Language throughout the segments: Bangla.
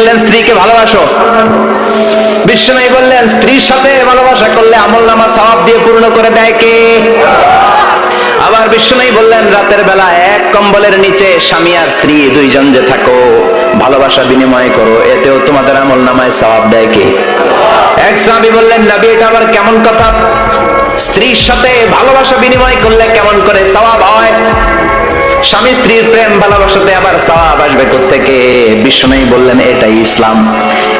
বললেন, স্ত্রীকে ভালোবাসো। বিশ্বনবী বললেন, স্ত্রীর সাথে ভালোবাসা করলে আমল নামা সওয়াব দিয়ে পূর্ণ করে দেয় কে? আবার বিশ্বনবী বললেন, রাতের বেলা এক কম্বলের নিচে স্বামী আর স্ত্রী দুইজন যে থাকো, ভালোবাসা বিনিময় করো, এতেও তোমাদের আমল নামায় সওয়াব দেয় কে? এক সাহাবী বললেন, নবী, এটা আবার কেমন কথা? স্ত্রীর সাথে ভালোবাসা বিনিময় করলে কেমন করে সওয়াব হয়? স্বামী স্ত্রীর প্রেম ভালোবাসাতে আবার সওয়াব আসবে থেকে বিষ্ণুই বললেন, এটাই ইসলাম।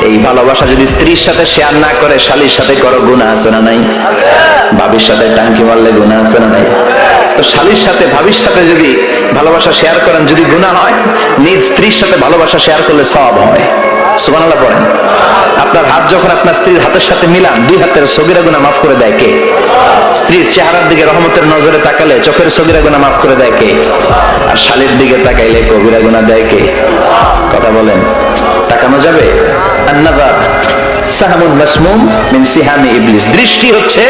এই ভালোবাসা যদি স্ত্রীর সাথে শেয়ার না করে, শালীর সাথে করো গুণা আছে না নাই? ভাবির সাথে টাঙ্কি মারলে গুণা আছে না নাই? তো শালীর সাথে, ভাবির সাথে যদি ভালোবাসা শেয়ার করেন, যদি গুণা হয়, নিজ স্ত্রীর সাথে ভালোবাসা শেয়ার করলে সওয়াব হয়। সুবহানাল্লাহ পড়েন। হাত যখন আপনার স্ত্রীর হাতের সাথে মিলান, দুই হাতের সগিরা গুণা মাফ করে দেয় কে? স্ত্রীর চেহারার দিকে রহমতের নজরে তাকালে চোখের সগিরা গুণা মাফ করে দেয় কে? আর শালীর দিকে তাকাইলে কবিরা গুণা দেয় কে? কথা বলেন, তাকানো যাবে? আন্নাবাদ সাহামুন মাসমুম মিন সিহামি ইবলিস। দৃষ্টি হচ্ছে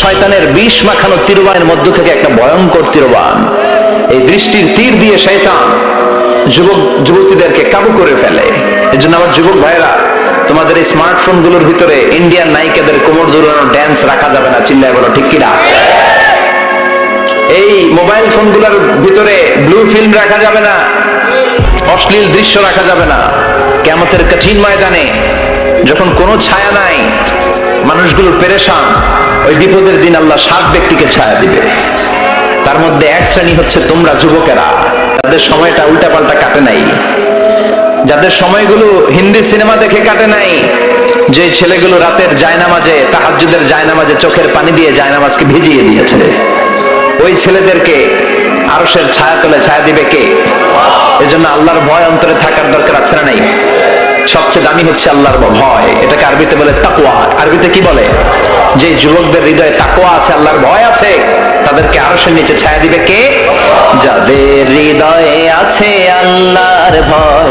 শয়তানের বিষ মাখানো তিরবানের মধ্য থেকে একটা ভয়ঙ্কর তিরবান এই দৃষ্টির তীর দিয়ে শয়তান যুবক যুবতীদেরকে কাবু করে ফেলে। এজন্য আমার যুবক ভাইরা তোমাদের এই স্মার্টফোনগুলোর ভিতরে ইন্ডিয়ান নায়িকাদের কোমর দুলানো ড্যান্স রাখা যাবে না, চিল্লায় বলো, ঠিক কিনা? এই মোবাইল ফোনগুলোর ভিতরে ব্লু ফিল্ম রাখা যাবে না, অশ্লীল দৃশ্য রাখা যাবে না। কেমতের কঠিন ময়দানে যখন কোনো ছায়া নাই, মানুষগুলো পেরেশান, ওই বিপদের দিন আল্লাহ সাত ব্যক্তিকে ছায়া দিবে। তার মধ্যে এক শ্রেণি হচ্ছে তোমরা যুবকেরা, তাদের সময়টা উল্টাপাল্টা কাটে নাই। যাদের সময়গুলো হিন্দি সিনেমা দেখে কাটে নাই, যে ছেলেগুলো রাতের জায়নামাজে, তাহাজ্জুদের জায়নামাজে চোখের পানি দিয়ে জায়নামাজকে ভিজিয়ে দিয়েছে। ওই ছেলেদেরকে আরসের ছায়া তলে ছায়া দিবে কে? এজন্য আল্লাহর ভয় অন্তরে থাকার দরকার আছে না নাই? সবচেয়ে দামি হচ্ছে আল্লাহর ভয়। এটাকে আরবিতে বলে তাকওয়া। আরবিতে কি বলে? যে যুবকদের হৃদয়ে তাকওয়া আছে, আল্লাহর ভয় আছে, তাদেরকে আরশের নিচে ছায়া দিবে কে? যাদের হৃদয়ে আছে আল্লাহর ভয়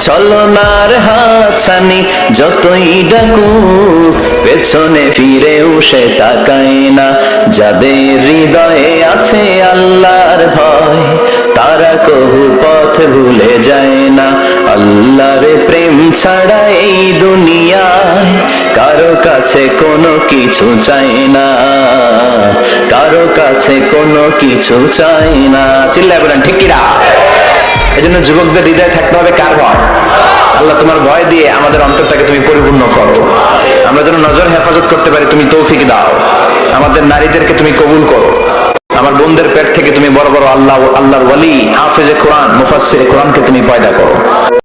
ছলনার হাছানি যতই ডাকু, পেছনে ফিরেও সে তাকায় না। যাদের হৃদয়ে আছে আল্লাহর ভয়, তারা পথ ভুলে যায় না। আল্লাহর প্রেম ছাড়া এই দুনিয়ায় কারও কাছে কোনো কিছু চাই না। কারও কাছে কোনো কিছু চাই না। চিল্লায় বলেন এই জন্য যুবকদের হৃদয়ে থাকতে হবে কার ভয়? আল্লাহ তোমার ভয় দিয়ে আমাদের অন্তরটাকে তুমি পরিপূর্ণ করো। আমরা যেন নজর হেফাজত করতে পারি, তুমি তৌফিক দাও। আমাদের নারীদেরকে তুমি কবুল করো। আমার বোনদের পেট থেকে তুমি বড় বড় আল্লাহ আল্লাহর ওয়ালি, হাফেজে কোরআন মুফাসির কোরআনকে তুমি পয়দা করো।